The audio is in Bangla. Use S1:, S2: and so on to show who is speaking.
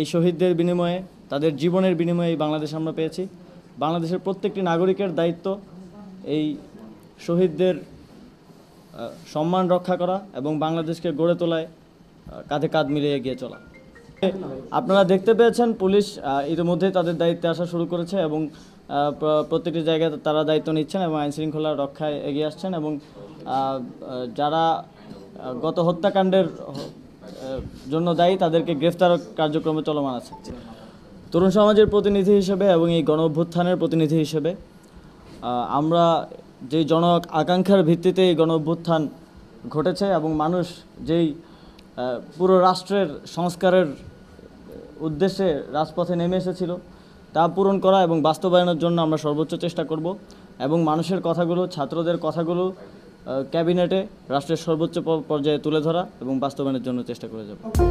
S1: এই শহীদদের বিনিময়ে, তাদের জীবনের বিনিময়ে এই বাংলাদেশ আমরা পেয়েছি। বাংলাদেশের প্রত্যেকটি নাগরিকের দায়িত্ব এই শহীদদের সম্মান রক্ষা করা এবং বাংলাদেশকে গড়ে তোলায় কাঁধে কাঁধ মিলিয়ে এগিয়ে চলা। আপনারা দেখতে পেয়েছেন, পুলিশ ইতিমধ্যেই তাদের দায়িত্বে আসা শুরু করেছে এবং প্রত্যেকটি জায়গায় তারা দায়িত্ব নিচ্ছেন এবং আইন শৃঙ্খলা রক্ষায় এগিয়ে আসছেন এবং যারা গত হত্যাকাণ্ডের জন্য দায়ী, তাদেরকে গ্রেফতার কার্যক্রমে চলমান আছে। তরুণ সমাজের প্রতিনিধি হিসেবে এবং এই গণ অভ্যুত্থানের প্রতিনিধি হিসেবে আমরা যেই জন আকাঙ্ক্ষার ভিত্তিতে এই গণ অভ্যুত্থান ঘটেছে এবং মানুষ যেই পুরো রাষ্ট্রের সংস্কারের উদ্দেশ্যে রাজপথে নেমে এসেছিল, তা পূরণ করা এবং বাস্তবায়নের জন্য আমরা সর্বোচ্চ চেষ্টা করব এবং মানুষের কথাগুলো, ছাত্রদের কথাগুলো ক্যাবিনেটে রাষ্ট্রের সর্বোচ্চ পর্যায়ে তুলে ধরা এবং বাস্তবায়নের জন্য চেষ্টা করে যাব।